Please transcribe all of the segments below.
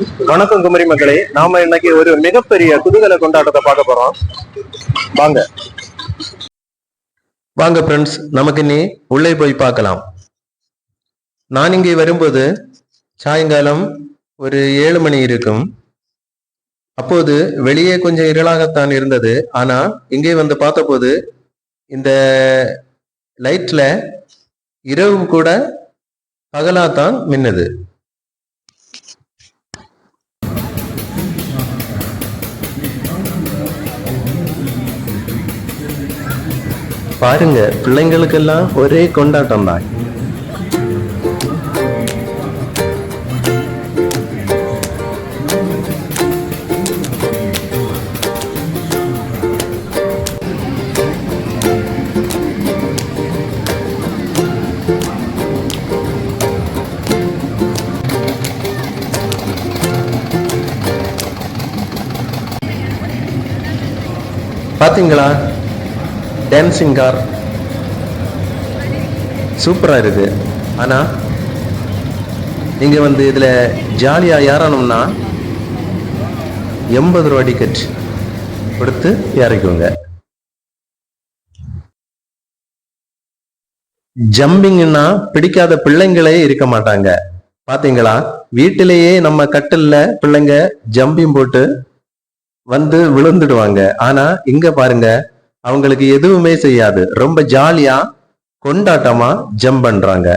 வணக்கம் குமரி மக்களே. நாம இன்னைக்கு ஒரு மிகப்பெரிய குதூகல கொண்டாட்டத்தை பார்க்க போறோம். வாங்க. வாங்க ஃப்ரெண்ட்ஸ் நமக்கு இனி உள்ளே போய் பார்க்கலாம். நான் இங்கே வரும்போது சாயங்காலம் ஒரு ஏழு மணி இருக்கும். அப்போது வெளியே கொஞ்சம் இருளாகத்தான் இருந்தது. ஆனா இங்கே வந்து பார்த்தபோது இந்த லைட்ல இரவு கூட பகலாத்தான் மின்னுது. பாருங்க பிள்ளைங்களுக்கெல்லாம் ஒரே கொண்டாட்டம் தான் பாத்தீங்களா? டான்ஸிங் கார் சூப்பராக இருக்கு ஆனால் நீங்கள் வந்து இதில் ஜாலியாக ஏறணும்னா எண்பது ரூபா டிக்கெட் கொடுத்து ஏறிக்குங்க. ஜம்பிங்னா பிடிக்காத பிள்ளைங்களே இருக்க மாட்டாங்க. பாத்தீங்களா? வீட்டிலேயே நம்ம கட்டில்ல பிள்ளைங்க ஜம்பிங் போட்டு வந்து விழுந்துடுவாங்க. ஆனா இங்க பாருங்க அவங்களுக்கு எதுவுமே செய்யாது. ரொம்ப ஜாலியா கொண்டாட்டமா ஜம்ப் பண்றாங்க.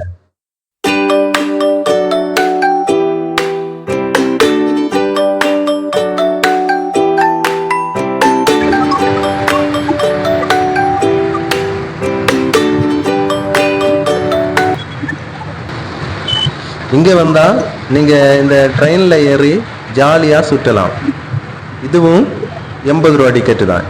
இங்க வந்தா நீங்க இந்த ட்ரெயின்ல ஏறி ஜாலியா சுற்றலாம் இதுவும் எண்பது ரூபா டிக்கெட்டு தான்.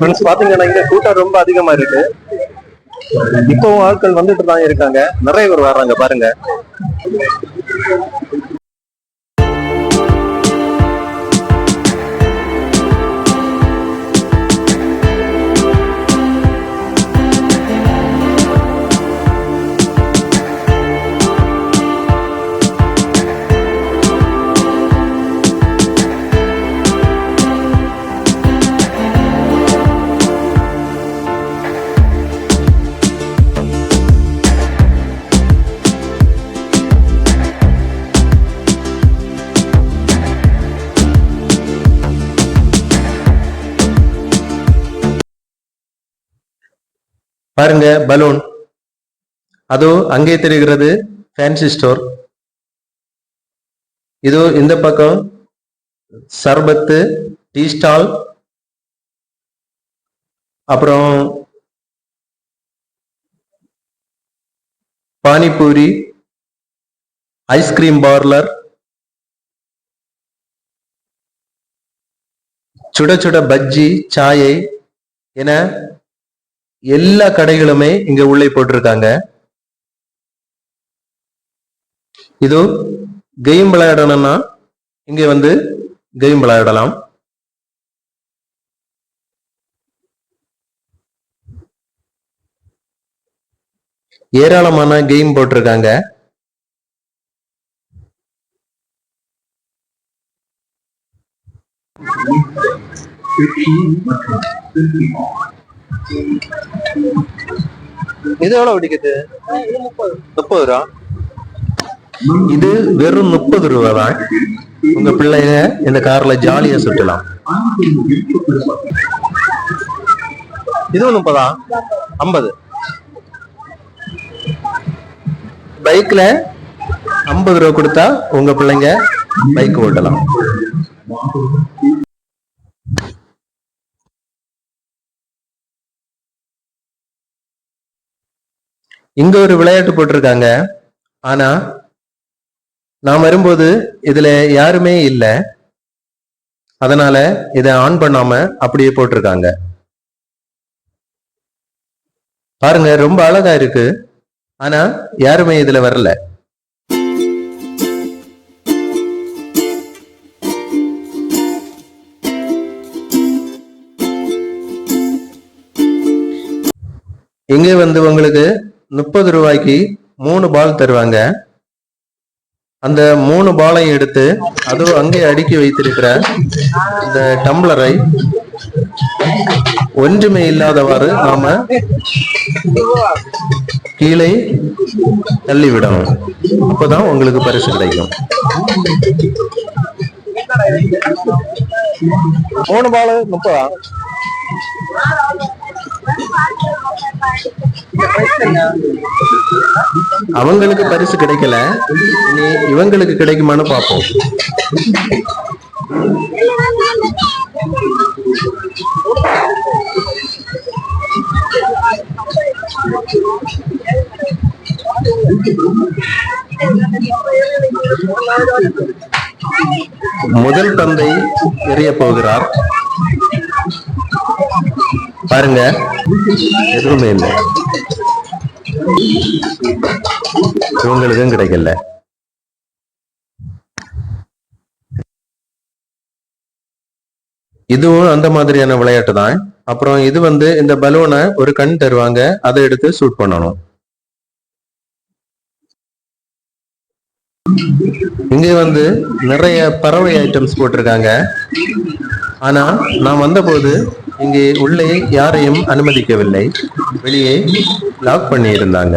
ஃப்ரெண்ட்ஸ் பாத்தீங்கன்னா இங்க கூட்டம் ரொம்ப அதிகமா இருக்கு. இப்பவும் ஆட்கள் வந்துட்டு தான் இருக்காங்க. நிறைய பேர் வர்றாங்க பாருங்க. பாருங்க பலூன். அதோ அங்கே தெரிகிறது ஃபேன்சி ஸ்டோர் இதோ இந்த பக்கம் சர்பத்து டீ ஸ்டால் அப்புறம் பானிபூரி ஐஸ்கிரீம் பார்லர் சுட சுட பஜ்ஜி சாயை என எல்லா கடைகளுமே இங்க உள்ளே போட்டிருக்காங்க. இதோ கேம் விளையாடணும்னா இங்க வந்து கேம் விளையாடலாம். ஏராளமான கேம் போட்டிருக்காங்க. இது எவ்வளவு டிக்கெட்டு முப்பது ரூபா. இது வெறும் முப்பது ரூபா தான். உங்க பிள்ளைங்க இந்த கார்ல ஜாலியா சுற்றலாம். இதுவும் முப்பதா? ஐம்பது. பைக்ல ஐம்பது ரூபா கொடுத்தா உங்க பிள்ளைங்க பைக் ஓட்டலாம். இங்க ஒரு விளையாட்டு போட்டிருக்காங்க. ஆனா நான் வரும்போது இதுல யாருமே இல்ல. அதனால இதை ஆன் பண்ணாம அப்படியே போட்டிருக்காங்க. பாருங்க ரொம்ப அழகா இருக்கு. ஆனா யாருமே இதுல வரல. இங்கே வந்து உங்களுக்கு முப்பது ரூபாய்க்கு மூணு பால் தருவாங்க. அந்த மூணு பாலையும் எடுத்து அதுவும் அங்கே அடுக்கி வைத்திருக்கிற இந்த டம்ளரை ஒன்றுமே இல்லாதவாறு நாம கீழே தள்ளி விடணும் அப்பதான் உங்களுக்கு பரிசு கிடைக்கும். மூணு பால் முப்பதா? அவங்களுக்கு பரிசு கிடைக்கல. இனி இவங்களுக்கு கிடைக்குமான்னு பார்ப்போம். முதல் தந்தை எறிய போகிறார். பாருங்க. எதுவுமே இல்லை. உங்களுக்கும் கிடைக்கல. இதுவும் அந்த மாதிரியான விளையாட்டு தான். அப்புறம் இது வந்து இந்த பலூனை ஒரு கண் தருவாங்க. அதை எடுத்து ஷூட் பண்ணணும். இங்க வந்து நிறைய பறவை ஐட்டம்ஸ் போட்டிருக்காங்க. ஆனா நான் வந்தபோது இங்கே உள்ளே யாரையும் அனுமதிக்கவில்லை. வெளியே லாக் பண்ணி இருந்தாங்க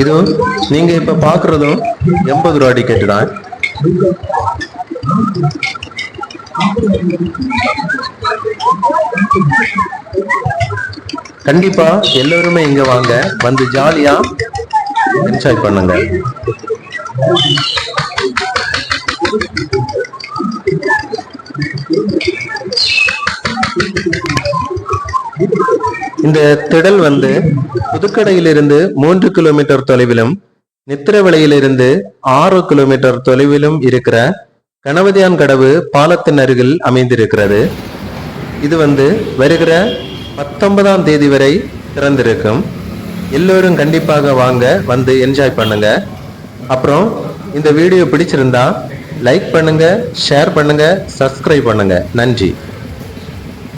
இது நீங்க இப்ப பாக்குறதும் எண்பது ரூபா டிக்கெட் தான். கண்டிப்பா எல்லோருமே இங்க வாங்க. வந்து ஜாலியா என்ஜாய் பண்ணுங்க. இந்த திடல் வந்து புதுக்கடையிலிருந்து மூன்று கிலோமீட்டர் தொலைவிலும் நித்திரவிலையிலிருந்து ஆறு கிலோமீட்டர் தொலைவிலும் இருக்கிற கணவதியான் கடவு பாலத்தின் அருகில் அமைந்திருக்கிறது. இது வந்து வருகிற பத்தொன்பதாம் தேதி வரை திறந்திருக்கும். எல்லோரும் கண்டிப்பாக வாங்க வந்து என்ஜாய் பண்ணுங்க. அப்புறம் இந்த வீடியோ பிடிச்சிருந்தா லைக் பண்ணுங்க ஷேர் பண்ணுங்க சப்ஸ்கிரைப் பண்ணுங்க. நன்றி.